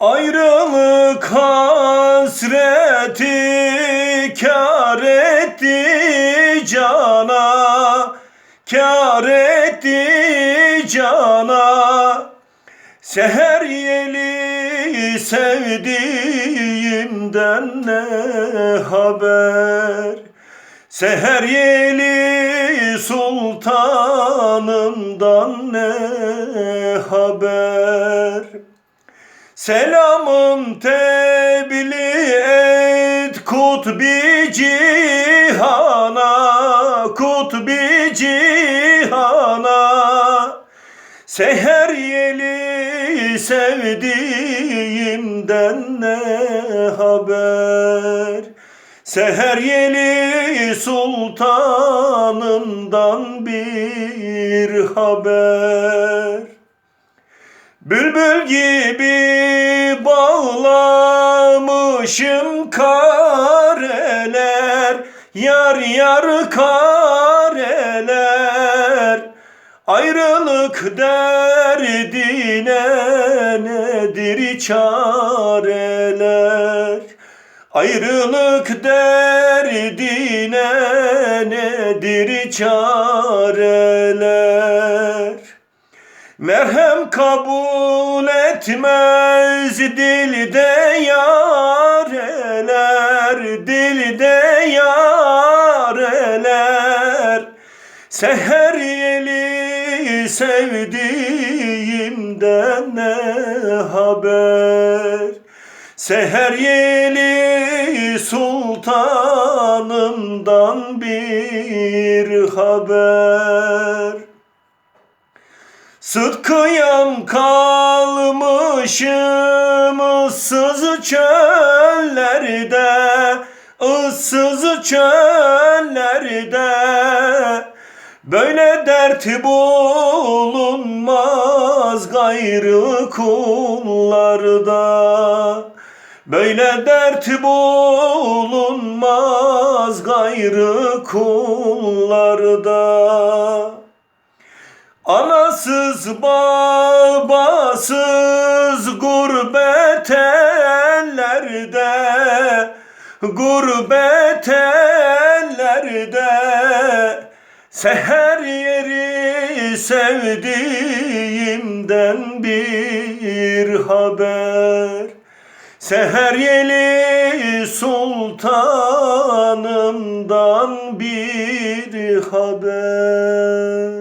Ayrılık hasreti kar etti cana Kar etti cana. Seher yeli sevdiğimden ne haber? Seher yeli sultanımdan ne haber Selamım tebliğ et kutbi cihana Kutbi cihana. Seher yeli sevdiğimden ne haber? Seher yeli sultanımdan bir haber. Bülbül gibi bağlamışım kareler Yar yar kareler. Ayrılık derdine nedir çareler? Ayrılık derdine nedir çareler Merhem kabul etmez dilde yareler Dilde yareler. Seher yeli sevdiğimden ne haber? Seher yeli sultanımdan bir haber Sıtkıyam kalmışım ıssız çöllerde ıssız çöllerde. Böyle dert bulunmaz gayrı kullarda. Böyle dert bulunmaz gayrı kullarda Anasız babasız gurbet ellerde Gurbet ellerde. Seher yeri sevdiğimden bir haber. Seher yeli sultanımdan bir haber